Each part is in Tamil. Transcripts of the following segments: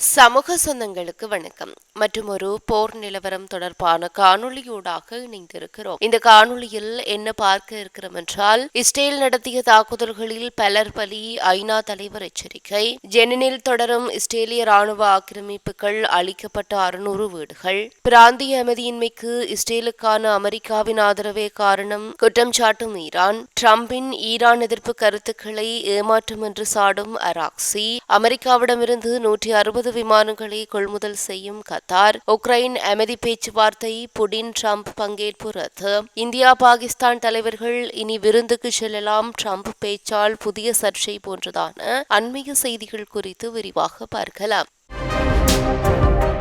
சமூக சொந்தங்களுக்கு வணக்கம். மற்றும் ஒரு போர் நிலவரம் தொடர்பான காணொளியூடாக இணைந்திருக்கிறோம். இந்த காணொளியில் என்ன பார்க்க இருக்கிறோம் என்றால் இஸ்ரேல் நடத்திய தாக்குதல்களில் பலர் பலி ஐநா தலைவர் எச்சரிக்கை ஜெனினில் தொடரும் இஸ்ரேலிய ராணுவ ஆக்கிரமிப்புகள் அளிக்கப்பட்ட அறுநூறு வீடுகள் பிராந்திய அமைதியின்மைக்கு இஸ்ரேலுக்கான அமெரிக்காவின் ஆதரவே காரணம் குற்றம் சாட்டும் ஈரான் டிரம்பின் ஈரான் எதிர்ப்பு கருத்துக்களை ஏமாற்றும் என்று சாடும் அராக்சி அமெரிக்காவிடமிருந்து நூற்றி அறுபது இருபது விமானங்களை கொள்முதல் செய்யும் கத்தார். உக்ரைன் அமைதி பேச்சுவார்த்தை புடின் ட்ரம்ப் பங்கேற்பு ரத்து இந்தியா பாகிஸ்தான் தலைவர்கள் இனி விருந்துக்கு செல்லலாம். ட்ரம்ப் பேச்சால் புதிய சர்ச்சை போன்றதான அண்மைய செய்திகள் குறித்து விரிவாக பார்க்கலாம்.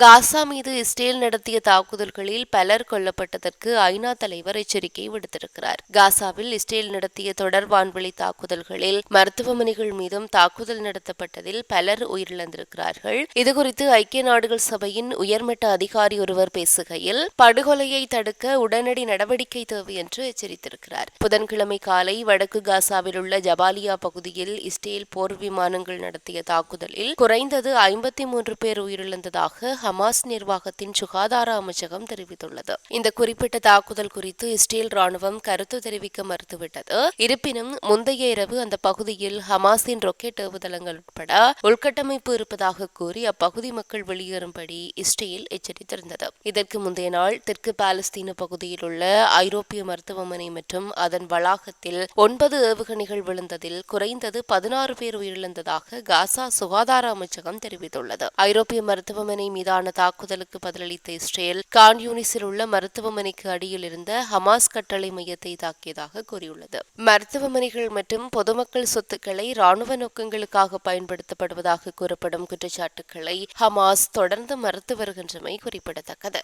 காசா மீது இஸ்ரேல் நடத்திய தாக்குதல்களில் பலர் கொல்லப்பட்டதற்கு ஐநா தலைவர் எச்சரிக்கை விடுத்திருக்கிறார். காசாவில் இஸ்ரேல் நடத்திய தொடர் வான்வெளி தாக்குதல்களில் மருத்துவமனைகள் மீதும் தாக்குதல் நடத்தப்பட்டதில் பலர் உயிரிழந்திருக்கிறார்கள். இதுகுறித்து ஐக்கிய நாடுகள் சபையின் உயர்மட்ட அதிகாரி ஒருவர் பேசுகையில் படுகொலையை தடுக்க உடனடி நடவடிக்கை தேவை என்று எச்சரித்திருக்கிறார். புதன்கிழமை காலை வடக்கு காசாவில் உள்ள ஜபாலியா பகுதியில் இஸ்ரேல் போர் விமானங்கள் நடத்திய தாக்குதலில் குறைந்தது ஐம்பத்தி மூன்று பேர் உயிரிழந்ததாக ஹமாஸ் நிர்வாகத்தின் சுகாதார அமைச்சகம் தெரிவித்துள்ளது. இந்த குறிப்பிட்ட தாக்குதல் குறித்து இஸ்ரேல் ராணுவம் கருத்து தெரிவிக்க மறுத்துவிட்டது. இருப்பினும் முந்தைய இரவு அந்த பகுதியில் ஹமாஸின் ரொக்கெட் ஏவுதளங்கள் உட்பட உள்கட்டமைப்பு இருப்பதாக கூறி அப்பகுதி மக்கள் வெளியேறும்படி இஸ்ரேல் எச்சரித்திருந்தது. இதற்கு முந்தைய நாள் தெற்கு பாலஸ்தீன பகுதியில் உள்ள ஐரோப்பிய மருத்துவமனை மற்றும் அதன் வளாகத்தில் ஒன்பது ஏவுகணைகள் விழுந்ததில் குறைந்தது பதினாறு பேர் உயிரிழந்ததாக காசா சுகாதார அமைச்சகம் தெரிவித்துள்ளது. ஐரோப்பிய மருத்துவமனை மீதான மீதான தாக்குதலுக்கு பதிலளித்த இஸ்ரேல் கான்யூனிஸில் உள்ள மருத்துவமனைக்கு அடியில் இருந்த ஹமாஸ் கட்டளை மையத்தை தாக்கியதாக கூறியுள்ளது. மருத்துவமனைகள் மற்றும் பொதுமக்கள் சொத்துக்களை ராணுவ நோக்கங்களுக்காக பயன்படுத்தப்படுவதாக கூறப்படும் குற்றச்சாட்டுக்களை ஹமாஸ் தொடர்ந்து மறுத்து வருகின்றமை குறிப்பிடத்தக்கது.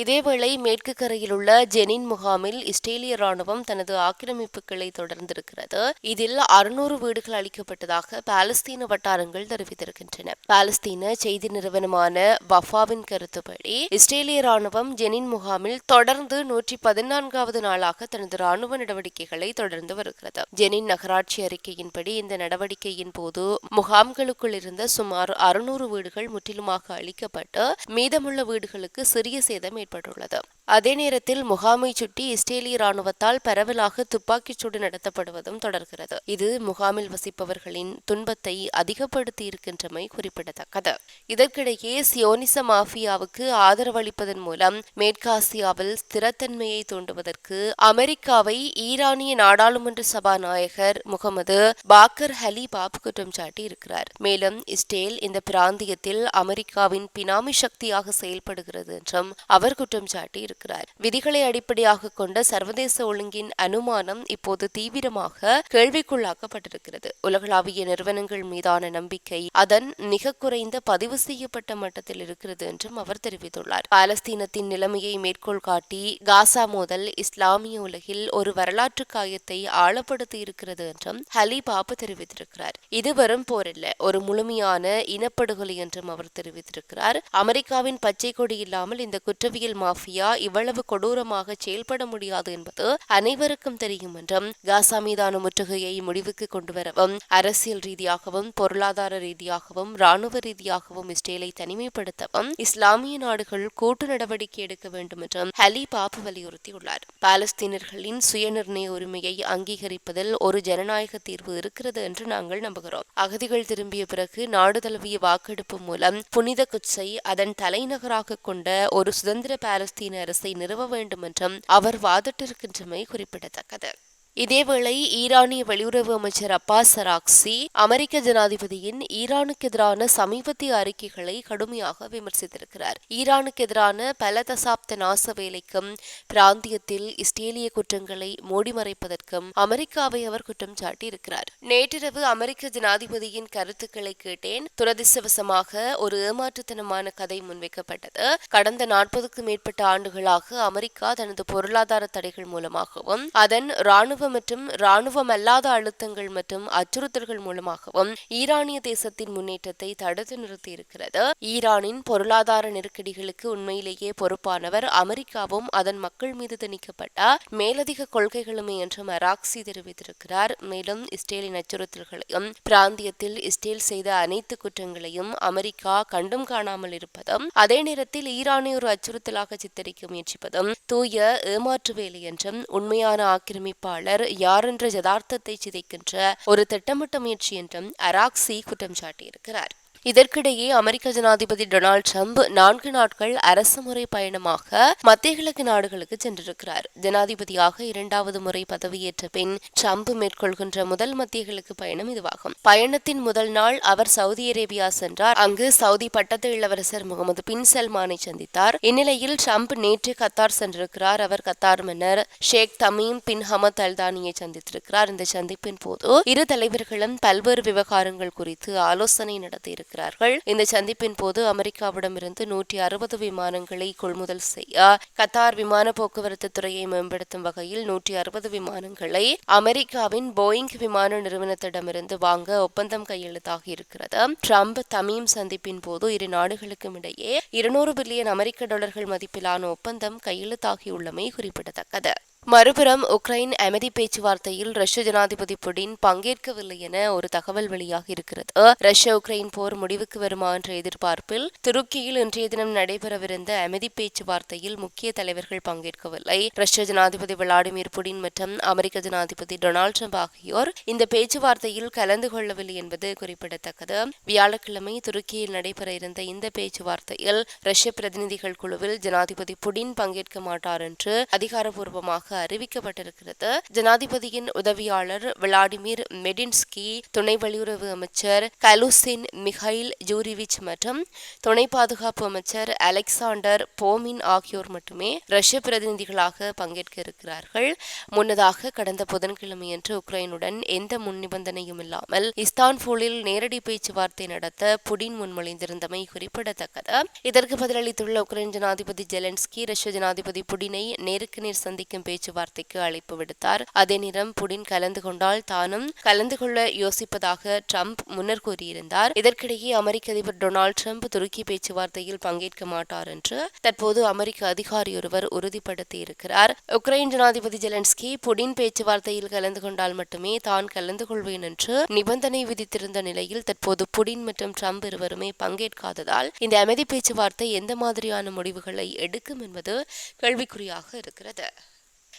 இதேவேளை மேற்கு கரையில் உள்ள ஜெனின் முகாமில் இஸ்ரேலிய ராணுவம் தனது ஆக்கிரமிப்புகளை தொடர்ந்திருக்கிறது. இதில் அறுநூறு வீடுகள் அளிக்கப்பட்டதாக பாலஸ்தீன வட்டாரங்கள் தெரிவித்திருக்கின்றன. பாலஸ்தீன செய்தி நிறுவனமான வஃபாவின் கருத்துப்படி இஸ்ரேலிய ராணுவம் ஜெனின் முகாமில் தொடர்ந்து நூற்றி பதினான்காவது நாளாக தனது ராணுவ நடவடிக்கைகளை தொடர்ந்து வருகிறது. ஜெனின் நகராட்சி அறிக்கையின்படி இந்த நடவடிக்கையின் போது முகாம்களுக்குள் இருந்த சுமார் அறுநூறு வீடுகள் முற்றிலுமாக அளிக்கப்பட்டு மீதமுள்ள வீடுகளுக்கு சிறிய சேதம் ஏற்பட்டுள்ளது அதே நேரத்தில் முகாமை சுற்றி இஸ்ரேலிய ராணுவத்தால் பரவலாக துப்பாக்கிச் சூடு நடத்தப்படுவதும் தொடர்கிறது. இது முகாமில் வசிப்பவர்களின் துன்பத்தை அதிகப்படுத்தி இருக்கின்றமை குறிப்பிடத்தக்கது. இதற்கிடையே சியோனிச மாஃபியாவுக்கு ஆதரவளிப்பதன் மூலம் மேற்காசியாவில் ஸ்திரத்தன்மையை தூண்டுவதற்கு அமெரிக்காவை ஈரானிய நாடாளுமன்ற சபாநாயகர் முகமது பாக்கர் ஹலிபாப் குற்றம் சாட்டி இருக்கிறார் மேலும் இஸ்ரேல் இந்த பிராந்தியத்தில் அமெரிக்காவின் பினாமி சக்தியாக செயல்படுகிறது என்றும் அவர் குற்றம் சாட்டி கூறியிருக்கிறார் விதிகளை அடிப்படையாக கொண்ட சர்வதேச ஒழுங்கின் அனுமானம் இப்போது தீவிரமாக கேள்விக்குள்ளாக்கப்பட்டிருக்கிறது. உலகளாவிய நிறுவனங்கள் மீதான நம்பிக்கை அதன் மிக குறைந்த பதிவு செய்யப்பட்ட மட்டத்தில் இருக்கிறது என்றும் அவர் தெரிவித்துள்ளார். பாலஸ்தீனத்தின் நிலைமையை மேற்கோள் காட்டி காசா மோதல் இஸ்லாமிய உலகில் ஒரு வரலாற்று காயத்தை ஆழப்படுத்தி இருக்கிறது என்றும் ஹலி பாபு தெரிவித்திருக்கிறார். இது வெறும் போரல்ல ஒரு முழுமையான இனப்படுகொலை என்றும் அவர் தெரிவித்திருக்கிறார். அமெரிக்காவின் பச்சை கொடி இல்லாமல் இந்த குற்றவியல் மாஃபியா இவ்வளவு கொடூரமாக செயல்பட முடியாது என்பது அனைவருக்கும் தெரியும் என்றும் காசா மீதான முற்றுகையை முடிவுக்கு கொண்டுவரவும் அரசியல் ரீதியாகவும் பொருளாதார ரீதியாகவும் ராணுவ ரீதியாகவும் இஸ்ரேலை தனிமைப்படுத்தவும் இஸ்லாமிய நாடுகள் கூட்டு நடவடிக்கை எடுக்க வேண்டும் என்றும் ஹலி பாபு வலியுறுத்தியுள்ளார். பாலஸ்தீனர்களின் சுயநிர்ணய உரிமையை அங்கீகரிப்பதில் ஒரு ஜனநாயக தீர்வு இருக்கிறது என்று நாங்கள் நம்புகிறோம். அகதிகள் திரும்பிய பிறகு நாடு தழுவிய வாக்கெடுப்பு மூலம் புனித குச்சை அதன் தலைநகராக கொண்ட ஒரு சுதந்திர பாலஸ்தீன அரசு நிறுவ வேண்டும் என்றும் அவர் வாதிட்டிருக்கின்றமை குறிப்பிடத்தக்கது. இதேவேளை ஈரானிய வெளியுறவு அமைச்சர் அப்பாஸ் சராக்சி அமெரிக்க ஜனாதிபதியின் ஈரானுக்கு எதிரான சமீபத்திய அறிக்கைகளை கடுமையாக விமர்சித்திருக்கிறார். ஈரானுக்கு எதிரான பல தசாப்த நாச வேலைக்கும் பிராந்தியத்தில் இஸ்ரேலிய குற்றங்களை மூடிமறைப்பதற்கும் அமெரிக்காவை அவர் குற்றம் சாட்டியிருக்கிறார். நேற்றிரவு அமெரிக்க ஜனாதிபதியின் கருத்துக்களை கேட்டேன். துரதிருஷ்டவசமாக ஒரு ஏமாற்றுத்தனமான கதை முன்வைக்கப்பட்டது. கடந்த நாற்பதுக்கும் மேற்பட்ட ஆண்டுகளாக அமெரிக்கா தனது பொருளாதார தடைகள் மூலமாகவும் அதன் ராணுவ மற்றும் இராணுவம் அல்லாத அழுத்தங்கள் மற்றும் அச்சுறுத்தல்கள் மூலமாகவும் ஈரானிய தேசத்தின் முன்னேற்றத்தை தடுத்து நிறுத்தியிருக்கிறது ஈரானின் பொருளாதார நெருக்கடிகளுக்கு உண்மையிலேயே பொறுப்பானவர் அமெரிக்காவும் அதன் மக்கள் மீது திணிக்கப்பட்ட மேலதிக கொள்கைகளுமே என்று மராக்சி தெரிவித்திருக்கிறார். மேலும் இஸ்ரேலின் அச்சுறுத்தல்களையும் பிராந்தியத்தில் இஸ்ரேல் செய்த அனைத்து குற்றங்களையும் அமெரிக்கா கண்டும் காணாமல் இருப்பதும் அதே நேரத்தில் ஈரானை ஒரு அச்சுறுத்தலாக சித்தரிக்க முயற்சிப்பதும் தூய ஏமாற்று வேலை என்றும் உண்மையான ஆக்கிரமிப்பாளர் யார் என்ற யதார்த்தத்தை சிதைக்கின்ற ஒரு திட்டமிட்ட முயற்சி என்றும் அராக்சி குற்றம் சாட்டியிருக்கிறார். இதற்கிடையே அமெரிக்க ஜனாதிபதி டொனால்டு ட்ரம்ப் நான்கு நாட்கள் அரசு முறை பயணமாக மத்திய கிழக்கு நாடுகளுக்கு சென்றிருக்கிறார். ஜனாதிபதியாக இரண்டாவது முறை பதவியேற்ற பின் ட்ரம்ப் மேற்கொள்கின்ற முதல் மத்திய கிழக்கு பயணம் இதுவாகும். பயணத்தின் முதல் நாள் அவர் சவுதி அரேபியா சென்றார். அங்கு சவுதி பட்டத்து இளவரசர் முகமது பின் சல்மானை சந்தித்தார். இந்நிலையில் ட்ரம்ப் நேற்று கத்தார் சென்றிருக்கிறார். அவர் கத்தார் மன்னர் ஷேக் தமீம் பின் ஹமத் அல்தானியை சந்தித்திருக்கிறார். இந்த சந்திப்பின் போது இரு தலைவர்களும் பல்வேறு விவகாரங்கள் குறித்து ஆலோசனை நடத்தியிருக்கிறார். இருக்கிறார்கள் இந்த சந்திப்பின் போது அமெரிக்காவிடமிருந்து நூற்றி அறுபது விமானங்களை கொள்முதல் செய்ய கத்தார் விமான போக்குவரத்து துறையை மேம்படுத்தும் வகையில் நூற்றி அறுபது விமானங்களை அமெரிக்காவின் போயிங் விமான நிறுவனத்திடமிருந்து வாங்க ஒப்பந்தம் கையெழுத்தாகி இருக்கிறது. ட்ரம்ப் தமீம் சந்திப்பின் போது இரு நாடுகளுக்கும் இடையே இருநூறு பில்லியன் அமெரிக்க டாலர்கள் மதிப்பிலான ஒப்பந்தம் கையெழுத்தாகியுள்ளமை குறிப்பிடத்தக்கது. மறுபுறம் உக்ரைன் அமைதி பேச்சுவார்த்தையில் ரஷ்ய ஜனாதிபதி புடின் பங்கேற்கவில்லை என ஒரு தகவல் வெளியாக இருக்கிறது. ரஷ்ய உக்ரைன் போர் முடிவுக்கு வருமா என்ற எதிர்பார்ப்பில் துருக்கியில் இன்றைய தினம் நடைபெறவிருந்த அமைதி பேச்சுவார்த்தையில் முக்கிய தலைவர்கள் பங்கேற்கவில்லை. ரஷ்ய ஜனாதிபதி விளாடிமிர் புடின் மற்றும் அமெரிக்க ஜனாதிபதி டொனால்டு ட்ரம்ப் ஆகியோர் இந்த பேச்சுவார்த்தையில் கலந்து கொள்ளவில்லை என்பது குறிப்பிடத்தக்கது. வியாழக்கிழமை துருக்கியில் நடைபெற இருந்த இந்த பேச்சுவார்த்தையில் ரஷ்ய பிரதிநிதிகள் குழுவில் ஜனாதிபதி புடின் பங்கேற்க மாட்டார் என்று அதிகாரப்பூர்வமாக அறிவிக்கப்பட்டிருக்கிறது. ஜனாதிபதியின் உதவியாளர் விளாடிமிர் மெடின்ஸ்கி துணை வெளியுறவு அமைச்சர் கலுசின் மிகைல் ஜூரிவிச் மற்றும் துணை பாதுகாப்பு அமைச்சர் அலெக்சாண்டர் போமின் ஆகியோர் மட்டுமே ரஷ்ய பிரதிநிதிகளாக பங்கேற்க இருக்கிறார்கள். முன்னதாக கடந்த புதன்கிழமையன்று உக்ரைனுடன் எந்த முன் நிபந்தனையும் இல்லாமல் இஸ்தான்புலில் நேரடி பேச்சுவார்த்தை நடத்த புடின் முன்மொழிந்திருந்தமை குறிப்பிடத்தக்கது. இதற்கு பதிலளித்துள்ள உக்ரைன் ஜனாதிபதி ஜெலன்ஸ்கி ரஷ்ய ஜனாதிபதி புடினை நேருக்கு நேர் சந்திக்கும் பேச்சு பேச்சுவார்த்தைக்கு அழைப்பு விடுத்தார். அதே நேரம் புடின் கலந்து கொண்டால் தானும் கலந்து கொள்ள யோசிப்பதாக ட்ரம்ப் முன்னர் கூறியிருந்தார். இதற்கிடையே அமெரிக்க அதிபர் டொனால்டு ட்ரம்ப் துருக்கி பேச்சுவார்த்தையில் பங்கேற்க மாட்டார் என்று தற்போது அமெரிக்க அதிகாரி ஒருவர் உறுதிப்படுத்தியிருக்கிறார். உக்ரைன் ஜனாதிபதி ஜெலன்ஸ்கி புடின் பேச்சுவார்த்தையில் கலந்து கொண்டால் மட்டுமே தான் கலந்து கொள்வேன் என்று நிபந்தனை விதித்திருந்த நிலையில் தற்போது புடின் மற்றும் ட்ரம்ப் இருவருமே பங்கேற்காததால் இந்த அமைதி பேச்சுவார்த்தை எந்த மாதிரியான முடிவுகளை எடுக்கும் என்பது கேள்விக்குறியாக இருக்கிறது.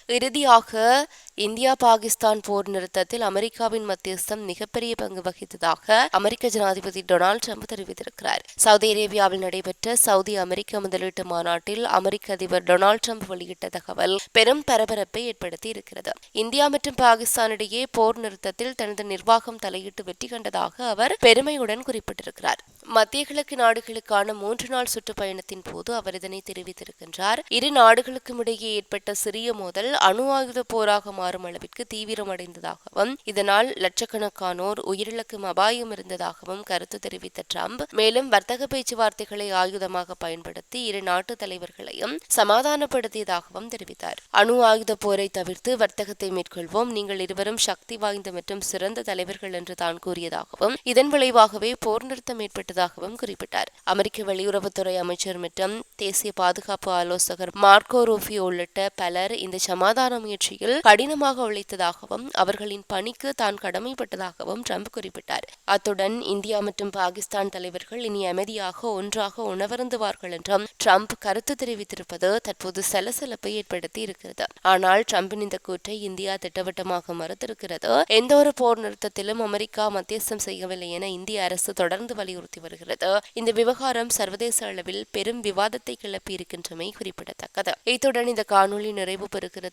இறுதியாக இந்தியா பாகிஸ்தான் போர் நிறுத்தத்தில் அமெரிக்காவின் மத்தியஸ்தம் மிகப்பெரிய பங்கு வகித்ததாக அமெரிக்க ஜனாதிபதி டொனால்டு ட்ரம்ப் தெரிவித்திருக்கிறார். சவுதி அரேபியாவில் நடைபெற்ற சவுதி அமெரிக்க முதலீட்டு மாநாட்டில் அமெரிக்க அதிபர் டொனால்டு ட்ரம்ப் வெளியிட்ட தகவல் பெரும் பரபரப்பை ஏற்படுத்தி இருக்கிறது. இந்தியா மற்றும் பாகிஸ்தானிடையே போர் நிறுத்தத்தில் தனது நிர்வாகம் தலையிட்டு வெற்றி கண்டதாக அவர் பெருமையுடன் குறிப்பிட்டிருக்கிறார். மத்திய கிழக்கு நாடுகளுக்கான மூன்று நாள் சுற்றுப்பயணத்தின் போது அவர் இதனை தெரிவித்திருக்கின்றார். இரு நாடுகளுக்கும் இடையே ஏற்பட்ட சிறிய மோதல் அணு ஆயுத போராக மாறும் அளவிற்கு தீவிரமடைந்ததாகவும் இதனால் லட்சக்கணக்கானோர் உயிரிழக்கும் அபாயம் இருந்ததாகவும் கருத்து தெரிவித்த டிரம்ப் மேலும் வர்த்தக பேச்சுவார்த்தைகளை ஆயுதமாக பயன்படுத்தி இரு நாட்டு தலைவர்களையும் சமாதானப்படுத்தியதாகவும் தெரிவித்தார். அணு ஆயுத போரை தவிர்த்து வர்த்தகத்தை மேற்கொள்வோம் நீங்கள் இருவரும் சக்தி வாய்ந்த மற்றும் சிறந்த தலைவர்கள் என்று தான் கூறியதாகவும் இதன் விளைவாகவே போர் நிறுத்தம் ஏற்பட்டதாகவும் குறிப்பிட்டார். அமெரிக்க வெளியுறவுத்துறை அமைச்சர் மற்றும் தேசிய பாதுகாப்பு ஆலோசகர் மார்க்கோ ரூபியோ உள்ளிட்ட பலர் இந்த சமாதான முயற்சியில் கடினமாக உழைத்ததாகவும் அவர்களின் பணிக்கு தான் கடமைப்பட்டதாகவும் ட்ரம்ப் குறிப்பிட்டார். அத்துடன் இந்தியா மற்றும் பாகிஸ்தான் தலைவர்கள் இனி அமைதியாக ஒன்றாக உணவருந்துவார்கள் என்றும் ட்ரம்ப் கருத்து தெரிவித்திருப்பது தற்போது சலசலப்பை ஏற்படுத்தி இருக்கிறது. ஆனால் ட்ரம்பின் இந்த கூற்றை இந்தியா திட்டவட்டமாக மறுத்திருக்கிறது. எந்த ஒரு போர் நிறுத்தத்திலும் அமெரிக்கா மத்தியஸ்தம் செய்யவில்லை என இந்திய அரசு தொடர்ந்து வலியுறுத்தி வருகிறது. இந்த விவகாரம் சர்வதேச அளவில் பெரும் விவாதத்தை கிளப்பி இருக்கின்றமை குறிப்பிடத்தக்கது. இத்துடன் இந்த காணொலி நிறைவு பெறுகிறது.